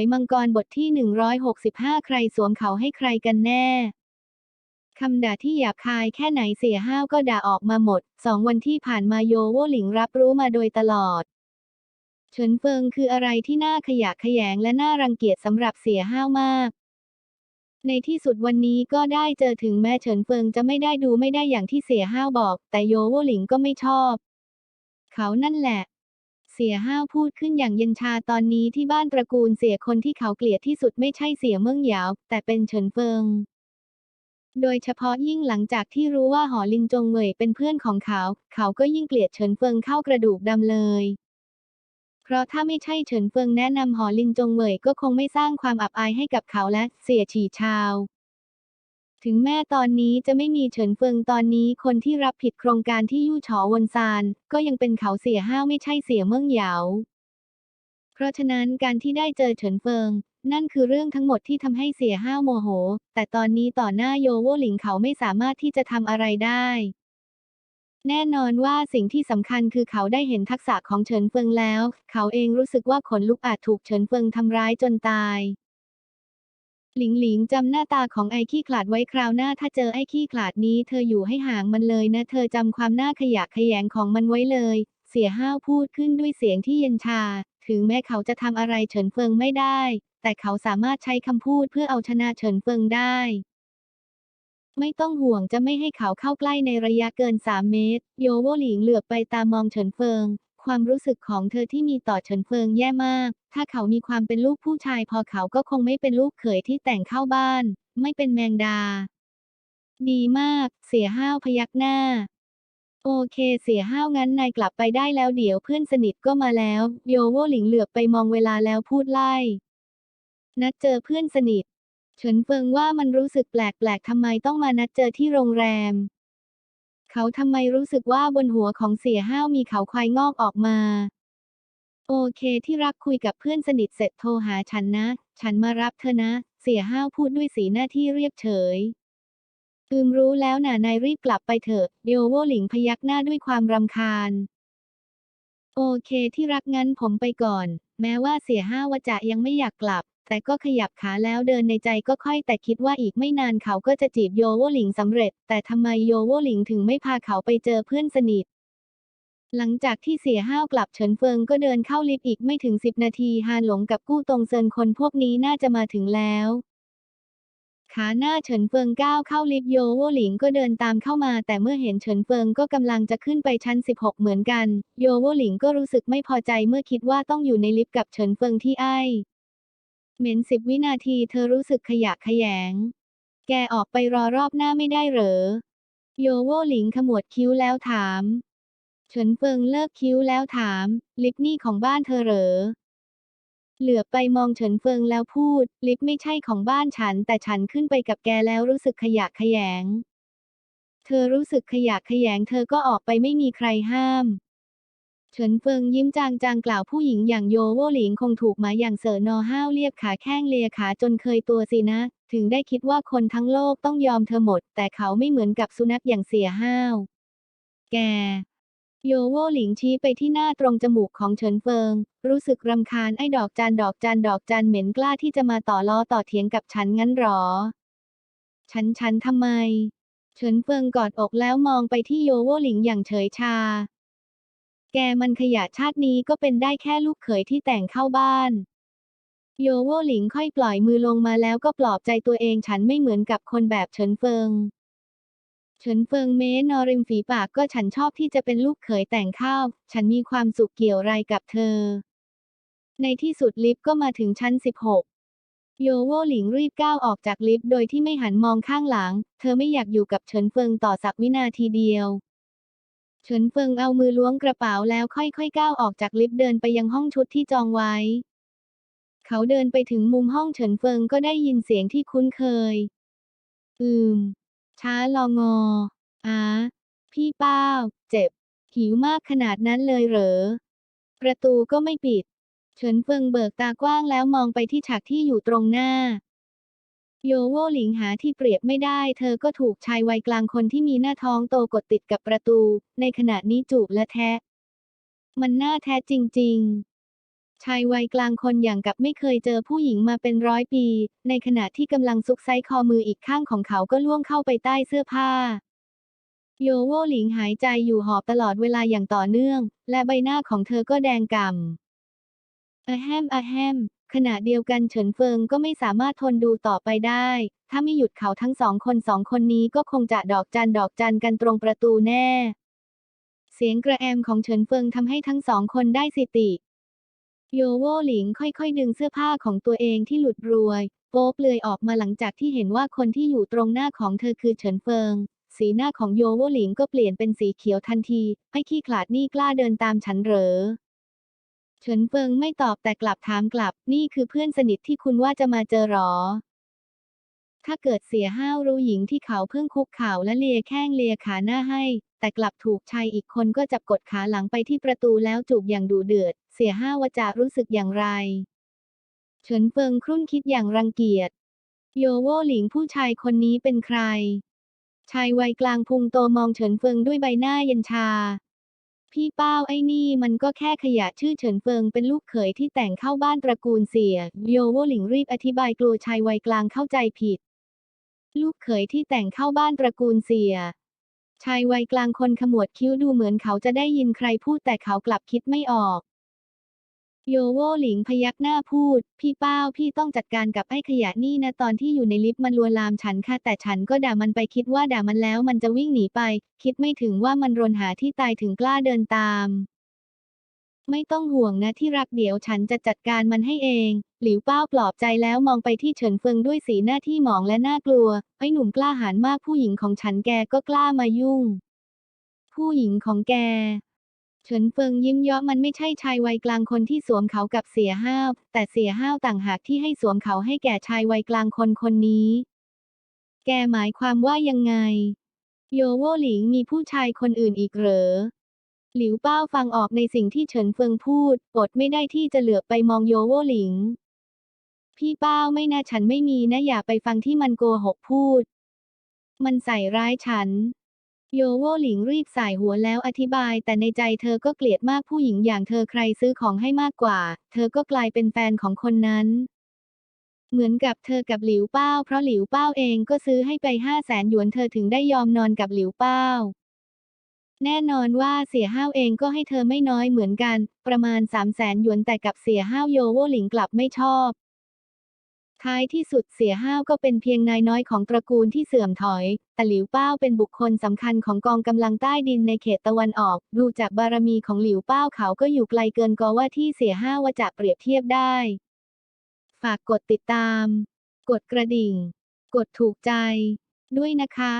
ยมังกรบทที่ 165 ใครสวมเขาให้ใครกันแน่คำด่าที่หยาบคายแค่ไหนเสียห้าวก็ด่าออกมาหมด สองวันที่ผ่านมาโยโวหลิงรับรู้มาโดยตลอด เฉินเฟิงคืออะไรที่น่าขยะแขยงและน่ารังเกียจสำหรับเสียห้าวมาก ในที่สุดวันนี้ก็ได้เจอถึงแม้เฉินเฟิงจะไม่ได้ดูไม่ได้อย่างที่เสียห้าวบอก แต่โยโวหลิงก็ไม่ชอบ เขานั่นแหละ สียห้าวพูดขึ้นอย่างเย็นชาตอนนี้ที่บ้านตระกูลเสียคนที่เขาเกลียดที่สุดไม่ใช่เสียเมืองหยาว แต่เป็นเฉินเฟิง โดยเฉพาะยิ่งหลังจากที่รู้ว่าหอลินจงเหวยเป็นเพื่อนของเขา เขาก็ยิ่งเกลียดเฉินเฟิงเข้ากระดูกดำเลย เพราะถ้าไม่ใช่เฉินเฟิงแนะนำหอลินจงเหวยก็คงไม่สร้างความอับอายให้กับเขาและเสียฉีชาว ถึงแม้ตอนนี้จะไม่มีเฉินเฟิงตอนนี้คนที่รับผิดโครงการที่ยู่ฉอวนซานก็ยังเป็นเขาเสียห้าวไม่ใช่เสียเมืองเหยา เพราะฉะนั้นการที่ได้เจอเฉินเฟิง นั่นคือเรื่องทั้งหมดที่ทำให้เสียห้าวโมโห แต่ตอนนี้ต่อหน้าโยโวหลิงเขาไม่สามารถที่จะทำอะไรได้ แน่นอนว่าสิ่งที่สำคัญคือเขาได้เห็นทักษะของเฉินเฟิงแล้ว เขาเองรู้สึกว่าขนลุกอาจถูกเฉินเฟิงทำร้ายจนตาย หลิงหลิงจำหน้าตาของไอ้ขี้ขลาดไว้คราวหน้าถ้าเจอไอ้ขี้ขลาดนี้เธออยู่ให้ห่างมันเลยนะ เธอจำความหน่าขยะแขยงของมันไว้เลย เสียห้าวพูดขึ้นด้วยเสียงที่เย็นชา ถึงแม้เขาจะทำอะไรเฉินเฟิงไม่ได้ แต่เขาสามารถใช้คำพูดเพื่อเอาชนะเฉินเฟิงได้ ไม่ต้องห่วงจะไม่ให้เขาเข้าใกล้ในระยะเกิน 3 เมตร โยโวหลิงเหลือบไปตามองเฉินเฟิง ความรู้สึกของเธอที่มีต่อเฉินเฟิงแย่มาก ถ้าเขามีความเป็นลูกผู้ชายพอเขาก็คงไม่เป็นลูกเขยที่แต่งเข้าบ้าน ไม่เป็นแมงดา ดีมาก เสียห้าวพยักหน้า โอเค เสียห้าวงั้นนายกลับไปได้แล้วเดี๋ยวเพื่อนสนิทก็มาแล้ว โยโวหลิงเหลือบไปมองเวลาแล้วพูดไล่ นัดเจอเพื่อนสนิท เฉินเฟิงว่ามันรู้สึกแปลกๆทำไมต้องมานัดเจอที่โรงแรม เขาทำไมรู้สึกว่าบนหัวของเสียห้าวมีเขาควายงอกออกมา โอเคที่รักคุยกับเพื่อนสนิทเสร็จโทรหาฉันนะ ฉันมารับเธอนะ เสียห้าวพูดด้วยสีหน้าที่เรียบเฉยอืมรู้แล้วน่ะนายรีบกลับไปเถอะโยโวหลิงพยักหน้าด้วยความรำคาญ โอเคที่รักงั้นผมไปก่อน แม้ว่าเสียห้าวจะยังไม่อยากกลับ แต่ก็ขยับขาแล้วเดินในใจก็ค่อยแต่คิดว่าอีกไม่นานเขาก็จะจีบโยโวหลิงสำเร็จ แต่ทำไมโยโวหลิงถึงไม่พาเขาไปเจอเพื่อนสนิท หลังจากที่เสียห้าวกลับเฉินเฟิงก็เดินเข้าลิฟต์อีกไม่ถึงสิบนาทีฮานหลงกับกู้ตงเซินคนพวกนี้น่าจะมาถึงแล้วขาหน้าเฉินเฟิงก้าวเข้าลิฟต์โยโวหลิงก็เดินตามเข้ามา แต่เมื่อเห็นเฉินเฟิงก็กำลังจะขึ้นไปชั้น 16 เหมือนกัน โยโวหลิงก็รู้สึกไม่พอใจเมื่อคิดว่าต้องอยู่ในลิฟต์กับเฉินเฟิงที่ไอ เหม็นสิบวินาทีเธอรู้สึกขยะแขยง แกออกไปรอรอบหน้าไม่ได้เหรอ โยโวหลิงขมวดคิ้วแล้วถาม เฉินเฟิงเลิกคิ้วแล้วถาม ลิฟนี่ของบ้านเธอเหรอ เหลือไปมองเฉินเฟิงแล้วพูด ลิฟไม่ใช่ของบ้านฉัน แต่ฉันขึ้นไปกับแกแล้วรู้สึกขยะแขยง เธอรู้สึกขยะแขยง เธอก็ออกไปไม่มีใครห้าม เฉินเฟิงยิ้มจางๆกล่าวผู้หญิงอย่างโยโวหลิงคงถูกหมาอย่างเสอนอห้าวเรียบขาแข้งเลียขาจนเคยตัวสินะ ถึงได้คิดว่าคนทั้งโลกต้องยอมเธอหมด แต่เขาไม่เหมือนกับสุนัขอย่างเสียห้าว แก โยโวหลิงชี้ไปที่หน้าตรงจมูกของเฉินเฟิง รู้สึกรำคาญไอ้ดอกจันดอกจันดอกจันเหม็นกล้าที่จะมาต่อล้อต่อเถียงกับฉันงั้นหรอ ฉันฉันทำไม เฉินเฟิงกอดอกแล้วมองไปที่โยโวหลิงอย่างเฉยชา แกมันขยะชาตินี้ก็เป็นได้แค่ลูกเขยที่แต่งเข้าบ้าน โยโวหลิงค่อยปล่อยมือลงมาแล้วก็ปลอบใจตัวเองฉันไม่เหมือนกับคนแบบเฉินเฟิง เฉินเฟิงเม้นอริมฝีปากก็ฉันชอบที่จะเป็นลูกเขยแต่งข้าว ฉันมีความสุขเกี่ยวไรกับเธอ ในที่สุดลิฟต์ก็มาถึงชั้น 16โยโวหลิงรีบก้าวออกจากลิฟต์โดยที่ไม่หันมองข้างหลัง เธอไม่อยากอยู่กับเฉินเฟิงต่อสักวินาทีเดียว เฉินเฟิงเอามือล้วงกระเป๋าแล้วค่อยๆก้าวออกจากลิฟต์เดินไปยังห้องชุดที่จองไว้ เขาเดินไปถึงมุมห้องเฉินเฟิงก็ได้ยินเสียงที่คุ้นเคย อืม ช้าลองออาพี่เป้าเจ็บ หิวมากขนาดนั้นเลยเหรอ ประตูก็ไม่ปิด เฉินเฟิงเบิกตากว้างแล้วมองไปที่ฉากที่อยู่ตรงหน้า โยโวหลิงหาที่เปรียบไม่ได้ เธอก็ถูกชายวัยกลางคนที่มีหน้าท้องโตกดติดกับประตู ในขณะนี้จูบและแทะ มันน่าแท้จริง ๆ ชายวัยกลางคนอย่างกับไม่เคยเจอผู้หญิงมาเป็นร้อยปี ในขณะที่กำลังซุกไซคอมืออีกข้างของเขาก็ล่วงเข้าไปใต้เสื้อผ้า โยโวหลิงหายใจอยู่หอบตลอดเวลาอย่างต่อเนื่อง และใบหน้าของเธอก็แดงก่ำอะแฮมอะแฮม ขณะเดียวกันเฉินเฟิงก็ไม่สามารถทนดูต่อไปได้ ถ้าไม่หยุดเขาทั้งสองคนสองคนนี้ก็คงจะดอกจันดอกจันกันตรงประตูแน่ เสียงกระแอมของเฉินเฟิงทำให้ทั้งสองคนได้สติ โยโวหลิงค่อยๆ ดึงเสื้อผ้าของตัวเองที่หลุดรวย โป๊เปลือยออกมาหลังจากที่เห็นว่าคนที่อยู่ตรงหน้าของเธอคือเฉินเฟิง สีหน้าของโยโวหลิงก็เปลี่ยนเป็นสีเขียวทันทีไอ้ขี้ขลาดนี่กล้าเดินตามฉันเหรอ เฉินเฟิงไม่ตอบแต่กลับถามกลับ นี่คือเพื่อนสนิทที่คุณว่าจะมาเจอหรอ ถ้าเกิดเสียห้าวรู้หญิงที่เขาเพิ่งคุกเข่าและเลียแข้งเลียขาหน้าให้ แต่กลับถูกชายอีกคนก็จับกดขาหลังไปที่ประตูแล้วจูบอย่างดุเดือด เสียห้าวจะรู้สึกอย่างไร เฉินเฟิงครุ่นคิดอย่างรังเกียจ โยโวหลิงผู้ชายคนนี้เป็นใคร ชายวัยกลางพุงโตมองเฉินเฟิงด้วยใบหน้าเย็นชา พี่เป้าไอ้นี่มันก็แค่ขยะชื่อเฉินเฟิงเป็นลูกเขยที่แต่งเข้าบ้านตระกูลเสีย โยโวหลิงรีบอธิบายกลัวชายวัยกลางเข้าใจผิด ลูกเขยที่แต่งเข้าบ้านตระกูลเสีย ชายวัยกลางคนขมวดคิ้วดูเหมือนเขาจะได้ยินใครพูดแต่เขากลับคิดไม่ออก โยโวหลิงพยักหน้าพูด พี่เป้าพี่ต้องจัดการกับไอ้ขยะนี่นะตอนที่อยู่ในลิฟต์มันลวนลามฉันค่ะ แต่ฉันก็ด่ามันไปคิดว่าด่ามันแล้วมันจะวิ่งหนีไป คิดไม่ถึงว่ามันรนหาที่ตายถึงกล้าเดินตาม ไม่ต้องห่วงนะที่รักเดี๋ยวฉันจะจัดการมันให้เอง หลิวเป้าปลอบใจแล้วมองไปที่เฉินเฟิงด้วยสีหน้าที่หมองและน่ากลัว ไอ้หนุ่มกล้าหาญมากผู้หญิงของฉันแกก็กล้ามายุ่ง ผู้หญิงของแก เฉินเฟิงยิ้มเยาะมันไม่ใช่ชายวัยกลางคนที่สวมเขากับเสียห้าว แต่เสียห้าวต่างหากที่ให้สวมเขาให้แก่ชายวัยกลางคนคนนี้ แกหมายความว่ายังไง โยโวหลิงมีผู้ชายคนอื่นอีกเหรอ หลิวเป้าฟังออกในสิ่งที่เฉินเฟิงพูด อดไม่ได้ที่จะเหลือบไปมองโยโวหลิง พี่เป้าไม่น่าฉันไม่มีนะอย่าไปฟังที่มันโกหกพูด มันใส่ร้ายฉัน โยโวหลิงรีบสายหัวแล้วอธิบาย แต่ในใจเธอก็เกลียดมากผู้หญิงอย่างเธอใครซื้อของให้มากกว่า เธอก็กลายเป็นแฟนของคนนั้น เหมือนกับเธอกับหลิวเป้า เพราะหลิวเป้าเองก็ซื้อให้ไปห้าแสนหยวนเธอถึงได้ยอมนอนกับหลิวเป้า แน่นอนว่าเสียห้าวเองก็ให้เธอไม่น้อยเหมือนกัน ประมาณสามแสนหยวนแต่กับเสียห้าวโยโวหลิงกลับไม่ชอบ ท้ายที่สุดเสียห้าวก็เป็นเพียงนายน้อยของตระกูลที่เสื่อมถอย แต่หลิวเป้าเป็นบุคคลสำคัญของกองกำลังใต้ดินในเขตตะวันออก ดูจากบารมีของหลิวเป้าเขาก็อยู่ไกลเกินกว่าที่เสียห้าวจะเปรียบเทียบได้ ฝากกดติดตาม กดกระดิ่ง กดถูกใจ ด้วยนะคะ